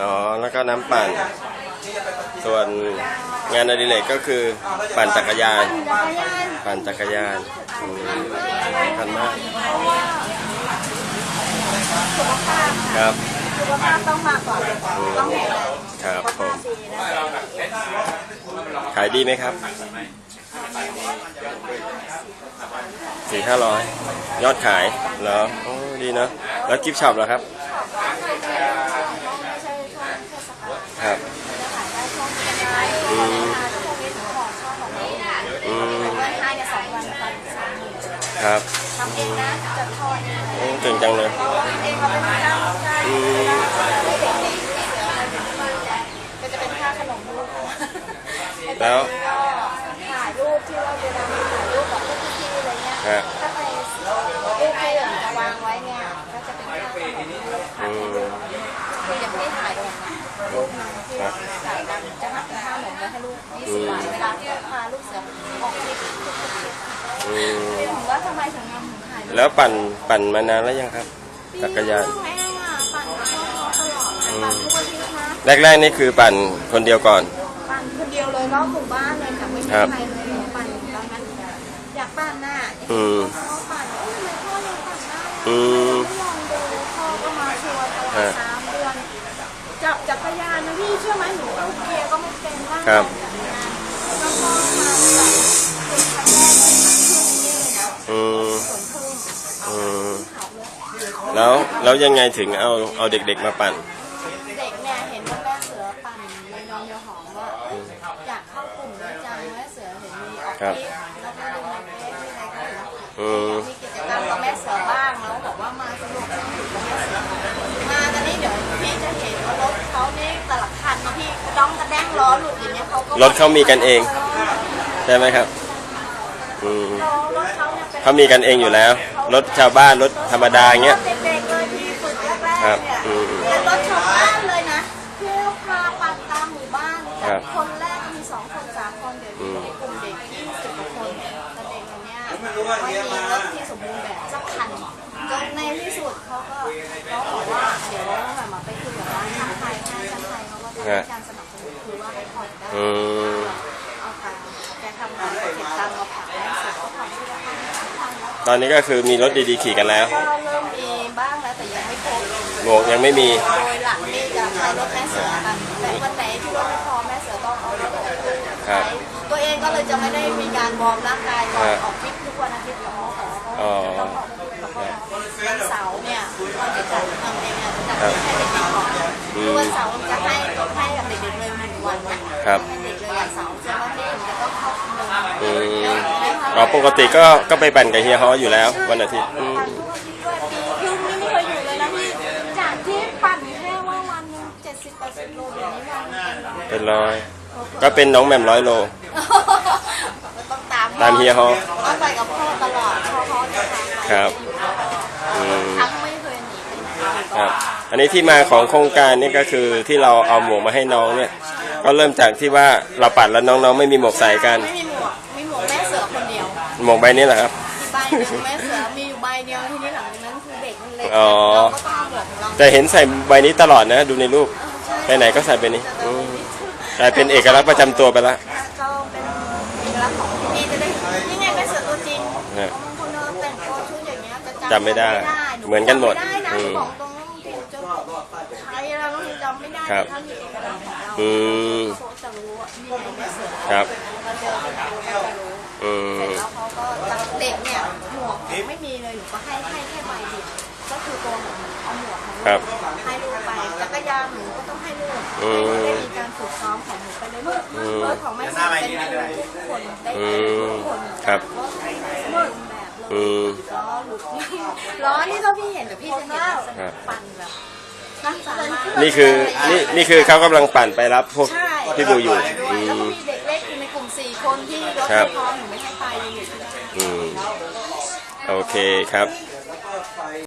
อ๋อแล้วก็น้ำปั่น ส่วนงานอดิเรกก็คือปั่นจักรยาน ปั่นจักรยานอืมสำคัญมากเพราะว่าสุขภาพครับสุขภาพต้องมาก่อนต้องแข็งครับผมขายดีไหมครับสี่ห้าร้อยยอดขายเหรออดีเนอะแล้วกิฟต์ช็อปเหรอครับ ไม่ใช่ช่วงเทศกาล ครับจะขายได้ช่วงเดือนไหนอืมช่วงนี้ถึงของชอบของนี้อืมวันไทยเนี่ยสองวันตอนสามหมื่นครับทำเองนะจะทอดเองโอ้เก่งจังเลยเราทำเองเราเป็นเจ้าเจ้าอืมก็จะเป็นค่าขนมลูกแล้วก็ถ่ายรูปที่ว่าเวลามีถ่ายรูปกับลูกพี่ๆอะไรเงี้ย ฮะ ถ้าไปรูปที่จะวางไว้เนี่ยก็จะเป็นค่าขนมลูก อืม คือยังไม่ ได้ถ่ายลงนะรูปนึงที่ถ่ายกันจะหักเป็นค่าขนมไว้ให้ลูก20บาทเวลาที่พาลูกเสือออกทริปอืมถึงว่าทำไมถึงนำถึงถ่ายรูปแล้วปั่นปั่นมานานแล้วยังครับ จักรยานปีนึงเองอะปั่นกับพ่อตลอดปั่นทุกอาทิตย์นะแรกๆนี่คือปั่นคนเดียวก่อน ปั่นคนเดียวเลยรอบหมู่บ้านเลยค่ะไม่มีครับใครเลยปั่นตอนนั้นอยากปั่นน่ะอืมเขาปั่นเอ้ยทำไมพ่อยังปั่นได้อืมลองดูพ่อก็มาชวนตลอฮะดสามเดือนจับจักรยานนะพี่ เชื่อไหมหนูโอเคก็ไม่เป็นร่างครักายบจักรยานแล้วก็มาแบบเป็นครั้งแรกที่มาช่วงนี้เลยนะอืมสวนพึ่งอืมเขาเลยแล้วแล้วยังไงถึงเอาเอาเด็กๆมาปั่น เด็กเนี่ยเห็นว่าแม่เสือปั่นในนองเยาหอมว่าเอ้ยอยากเข้ากลุ่มด้วยจังแม่เสือเห็นมีออกครับคลิปแล้วก็ดูในเฟซที่อะไรก็เห็นอืม มีกิจกรรมกับแม่เสือบ้างแล้วบอกว่ามาสนุกสนุกกับแม่เสือมาตอนนี้เดี๋ยวพี่จะเห็นว่ารถเข ดองกระแดงล้อหลุดอย่างเงี้ยเขาก็รถเขามีกันเอง ใช่ไหมครับ อืมล้อรถเขาเนี่ยเป็นเขามีกันเองอยู่แล้ว รถชาวบ้านรถธรรมดาอย่างเงี้ยรถเด็กๆเลยที่ฝึกแรกครัๆบเนี่ยอืมเป็นรถชาวบ้านเลยนะเที่ยวพาปั่นตามหมู่บ้านครัจากบ คนแรกมีสองคนสามคนเดี๋ยวนี้ในกลุ่มเด็กยี่สิบกว่าคนแต่เด็กคนเนี้ยไม่มีรถที่สมบูรณ์แบบสักคันจนในที่สุดเขาก็เขาบอกว่าเดี๋ยวแบบมาไปคุยกับร้านช่างไทยให้ช่างไทยเขาก็จะให้การสนับ อืมเอาตังค์แกทำงานเก็บตังค์มาผ่อนแล้วเสร็จก็ทีละพันสองพันแล้วตอนนี้ก็คือมีรถดีๆขี่กันแล้ว ก็เริ่มมีบ้างแล้วแต่ยังไม่ครบหมวกยังไม่มี โดยหลักนี่จะใช้รถแม่เสือกันแต่วันไหนที่รถไม่พอแม่เสือต้องเอารถไปคใช้บตัวเองก็เลยจะไม่ได้มีการวอร์มร่างกายก่อนออกทริปทุกวันอาทิตย์กับหมอขออ๋อต้องออกทริปกับหมอวันเสาร์เนี่ยตอนจะจัดทำเองเนี่ยจะจัดให้เด็กๆก่อนคือวันเสาร์ ครับให้เด็กเลยวันเสาร์เช้าวันที่จะต้องเข้าคุมอืมอ๋อปกติก็ก็ไปปั่นกับเฮียฮออยู่แล้ว วันอาทิตย์อืมปั่นทุกอาทิตย์ด้วยปีครึ่งนี่ไม่เคยอยู่เลยนะพี่จากที่ปั่นแค่ว่าวันหนึงเจ็ดสิบแปดสิบโลเดี๋ยวนี้วันหนึ่งเป็นร้อยเป็นร้อย ก็เป็นน้องแหม่มร้อยโล ต้องตามตามเฮียฮอต้องไปกับพ่อตลอดพ่อเขาจะพาไปครับ อืม ทั้งไม่เคยหนีไปไหนครับ อันนี้ที่มาของโครงการนี่ก็คือที่เราเอาหมวกมาให้น้องเนี่ย ก็เริ่มจากที่ว่าเราปัดแล้วน้องๆ ไม่มีหมวกใส่กัน ไม่มีหมวกมีหมวกแม่เสือคนเดียวหมวกใบนี้แหละครับ มีใบหนึ่งแม่เสือมีอยู่ใบเดียวที่นี่หลังจากนั้นคือเด็กมันเล็กอ๋อเราก็ต้องเอาหมวกของเราแต่เห็นใส่ใบนี้ตลอดนะดูในรูป ไปไหนก็ใส่ใบนี้อืมกลายเป็นเอกลักษณ์ประจำตัวไปละ ก็เป็นเอกลักษณ์ของที่นี่จะได้ยังไงแม่เสือตัวจริงฮะบางคนเดินแต่งตัวชุดอย่างเงี้ยจะจำไม่ได้นูเหมือนกันหมดจำไได้นะอืม บอกตร งนั้นที่จะใช้แล้วก็จำไม่ได้ครับถ้ามีเอกลักษณ์ของเราอืม เขาจะรู้ว่านี่ไงแม่เสือครับ เราเจอเป็นตัวเขาจะรู้อืเสร็จม แล้วเขาก็จากเด็กเนี่ยหมวกไม่มีเลยหนูก็ให้ให้แค่ใบเดียวก็คือตัวของหนูเอาหมวกของครัลูบกให้ลูกไปจักรยานหนูก็ต้องให้ลูกอืมได้มีการฝึกซ้อมของหนูไปเลยลูกอืมรถของแม่เสือเป็นให้ลูกทุกคนได้อืทุมกคนครับรถให้หมดแบบเลย อืม ล้อหลุดล้อนี่ถ้าพี่เห็นเดี๋ยวพี่จะเห็นลักษณะปั่นแบบ น่าสามารถนี่คือนี่นี่คือเขากำลังปั่นไปรับพวกใช่พี่บูอยู่ด้วอืแล้วก็มมีเด็กเล็กอยู่ในกลุ่มสี่คนที่รถครัไม่บ พร้อมหนูไม่ให้ไปอยู่ที่บ้าน อืมโอเคครับ